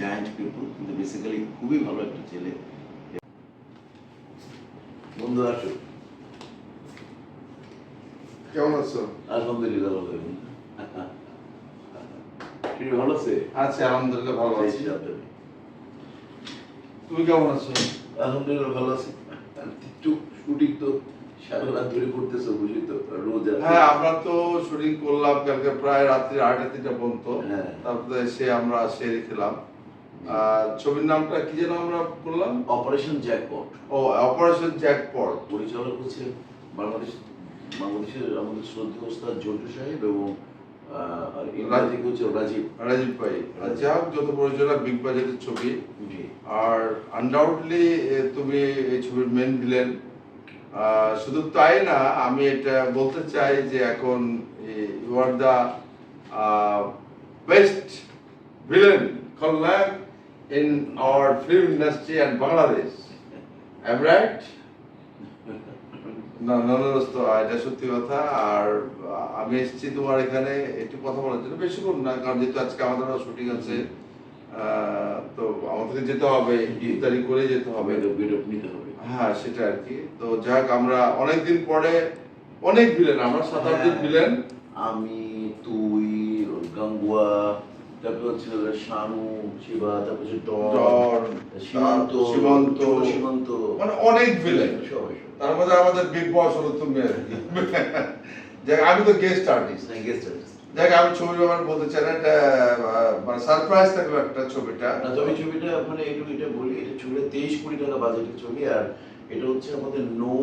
Giant people কিন্তু basically খুবই ভালো একটা ছেলে। বন্ধু আসো। কেমন আছো? আলহামদুলিল্লাহ ভালো আছি। তুমি ভালো আছে? আছি আলহামদুলিল্লাহ ভালো আছি। তুমি কেমন আছো? আলহামদুলিল্লাহ ভালো আছি। একটু শুটিং তো। সারা ধরে করতেছো তো? রোজ হ্যাঁ আমরা তো শুটিং করলাম কালকে প্রায় রাত্রি আড়াইটা তিনটা পর্যন্ত। হ্যাঁ। তারপরে এসে আমরা সেরে খেলাম। আর ছবির নামটা কি যেন আমরা করলাম অপারেশন জ্যাকপট। ও অপারেশন জ্যাকপট। পরিচালক হচ্ছে বাংলাদেশ বাংলাদেশের আমাদের শ্রদ্ধেয় ওস্তাদ জন্টু সাহেব এবং হচ্ছে রাজীব। রাজীব ভাই। হোক যত পরিচালক বিগ বাজেটের ছবি। আর আনডাউটলি তুমি এই ছবির মেন ভিলেন শুধু তাই না আমি এটা বলতে চাই যে এখন you are the best villain খলনায়ক in our film industry and Bangladesh I right না না দোস্ত, এটা সত্যি কথা আর আমি এসেছি তোমার এখানে একটু কথা বলার জন্য বেশিক্ষণ না কারণ যেহেতু আজকে আমাদের শুটিং আছে তো আমাদেরকে যেতে হবে ইফতারি করে যেতে হবে বিরোধ নিতে হবে হ্যাঁ সেটা আর কি। তো যাক আমরা অনেকদিন পরে অনেক ভিলেন আমরা সাত আট দিন হ্যাঁ। ভিলেন। আমি তুই গাঙ্গুয়া তারপর হচ্ছে শানু শিবা তারপর হচ্ছে ডন সীমান্ত সীমান্ত, সীমান্ত। মানে অনেক ভিলেন। সবাই তার মধ্যে আমাদের বিগ বস হলো তুমি আর কি। যাক আমি তো গেস্ট আর্টিস্ট গেস্ট আর্টিস্ট দেখ আমি ছবি আমার বলতে চাই না এটা মানে সারপ্রাইজ থাকবে একটা ছবিটা। না তবে ছবিটা মানে একটু এটা বলি এটা ছবিটা তেইশ কোটি টাকা বাজেটের ছবি আর এটা হচ্ছে আমাদের নৌ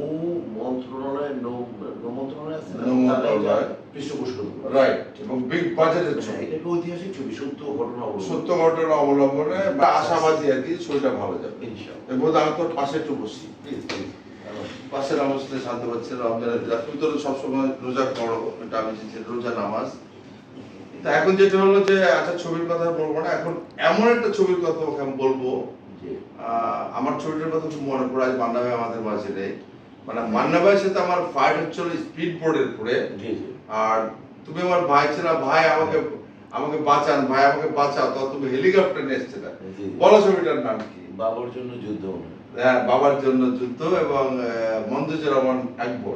মন্ত্রণালয় নৌ নৌ মন্ত্রণালয় আছে নৌ? মন্ত্রণালয়। পৃষ্ঠপোষকতা রাইট এবং বিগ বাজেটের ছবি। এটা ঐতিহাসিক ছবি সত্য ঘটনা অবলম্বনে। সত্য ঘটনা অবলম্বনে বা আশাবাদী আর কি ছবিটা ভালো যাবে। ইনশাআল্লাহ। মধ্যে আমি তোর পাশে একটু বসি প্লিজ প্লিজ পাশে নামাজ পড়ে শান্তি পাচ্ছে রমজানের তুমি তো সবসময় রোজা করো এটা আমি রোজা নামাজ। তা এখন যেটা হলো যে আচ্ছা ছবির কথা বলব না এখন এমন একটা ছবির কথা ওকে আমি বলব আমার ছবিটার কথা খুব মনে পড়ে আজ মান্না ভাই আমাদের মাঝে নেই মানে মান্না ভাইয়ের সাথে আমার ফাইট হচ্ছিল স্পিড বোর্ডের উপরে। আর তুমি আমার ভাই ছিল ভাই আমাকে আমাকে বাঁচান ভাই আমাকে বাঁচাও তো তুমি হেলিকপ্টার নিয়ে এসছে না। বলো ছবিটার নাম কি বাবার জন্য যুদ্ধ হ্যাঁ, বাবার জন্য যুদ্ধ এবং মঞ্জুজুর রহমান আকবর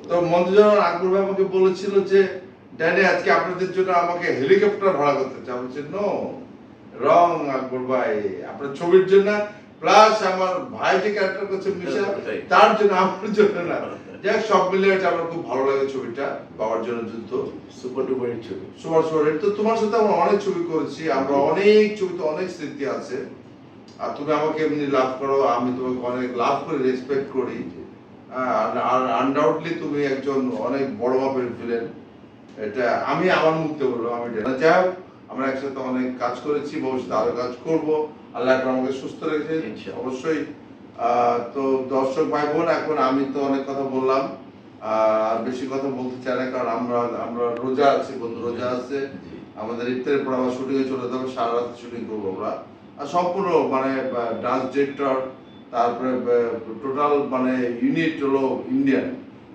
তো। মঞ্জুজুর রহমান আকবর ভাই আমাকে বলেছিল যে ড্যানি আজকে আপনাদের জন্য আমাকে হেলিকপ্টার ভাড়া করতে চাও বলছে নো রং আকবর ভাই। আপনার ছবির জন্য প্লাস আমার ভাই যে ক্যারেক্টার করছে মিশা তার জন্য আমার জন্য না। যাক সব মিলে এটা আমার খুব ভালো লাগে ছবিটা বাবার জন্য যুদ্ধ। সুপার ডুপার হিট ছবি। Super super hit. তো তোমার সাথে আমরা অনেক ছবি করেছি আমরা অনেক ছবিতে অনেক স্মৃতি আছে। আর তুমি আমাকে এমনি লাভ করো আমি তোমাকে অনেক লাভ করি রেসপেক্ট করি। আর- আর আনডাউটলি তুমি একজন অনেক বড় মাপের ভিলেন এটা আমি আমার মুখতে বললাম আমি যাই হোক আমরা একসাথে অনেক কাজ করেছি ভবিষ্যতে আরও কাজ করব। আল্লাহ আমাকে সুস্থ রেখেছে। অবশ্যই তো দর্শক ভাই বোন এখন আমি তো অনেক কথা বললাম আর বেশি কথা বলতে চাই না কারণ আমরা আমরা রোজা আছি বন্ধু রোজা আছে। আমাদের ইফতারের পর আবার শুটিংয়ে চলে যাবে সারা রাত শুটিং করব আমরা। আর সম্পূর্ণ মানে ডান্স ডিরেক্টর তারপরে টোটাল মানে ইউনিট হলো ইন্ডিয়ান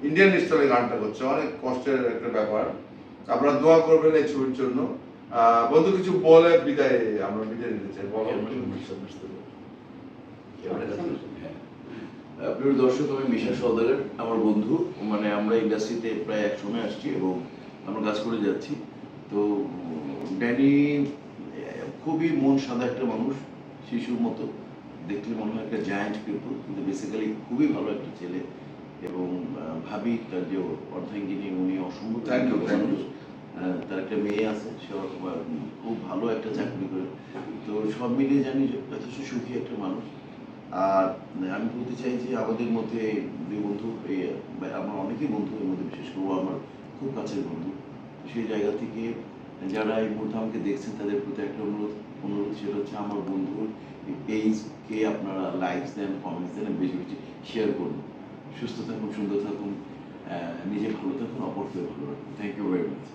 ইন্ডিয়ান স্টাইলে গানটা করছে অনেক কষ্টের একটা ব্যাপার। আপনারা দোয়া করবেন এই ছবির জন্য। বন্ধু কিছু বলে বিদায় আমরা বিদায় নিতে চাই। বলো। বসে, হ্যাঁ। প্রিয় দর্শক আমি মিশা সওদাগর আমার বন্ধু। মানে আমরা ইন্ডাস্ট্রিতে প্রায় এক সময় আসছি এবং আমরা কাজ করে যাচ্ছি। তো ড্যানি খুবই মন সাদা একটা মানুষ শিশুর মতো। দেখলে মনে হয় একটা জায়ান্ট পিপল কিন্তু বেসিক্যালি খুবই ভালো একটা ছেলে। এবং ভাবি তার যে অর্ধাঙ্গিনী উনি অসম্ভব। তার একটা মেয়ে আছে সে খুব ভালো একটা চাকরি করে। তো সব মিলিয়ে জানি যথেষ্ট সুখী একটা মানুষ। আর আমি বলতে চাই যে আমাদের মধ্যে দুই বন্ধু আমার অনেকেই বন্ধু এর মধ্যে বিশেষ করে আমার খুব কাছের বন্ধু। সেই জায়গা থেকে যারা এই মুহূর্তে আমাকে দেখছেন তাদের প্রতি একটা অনুরোধ অনুরোধ সেটা হচ্ছে আমার বন্ধুর পেজকে আপনারা লাইকস দেন কমেন্টস দেন বেশি বেশি শেয়ার করুন সুস্থ থাকুন সুন্দর থাকুন নিজে ভালো থাকুন অপরকে ভালো রাখুন। Thank you very much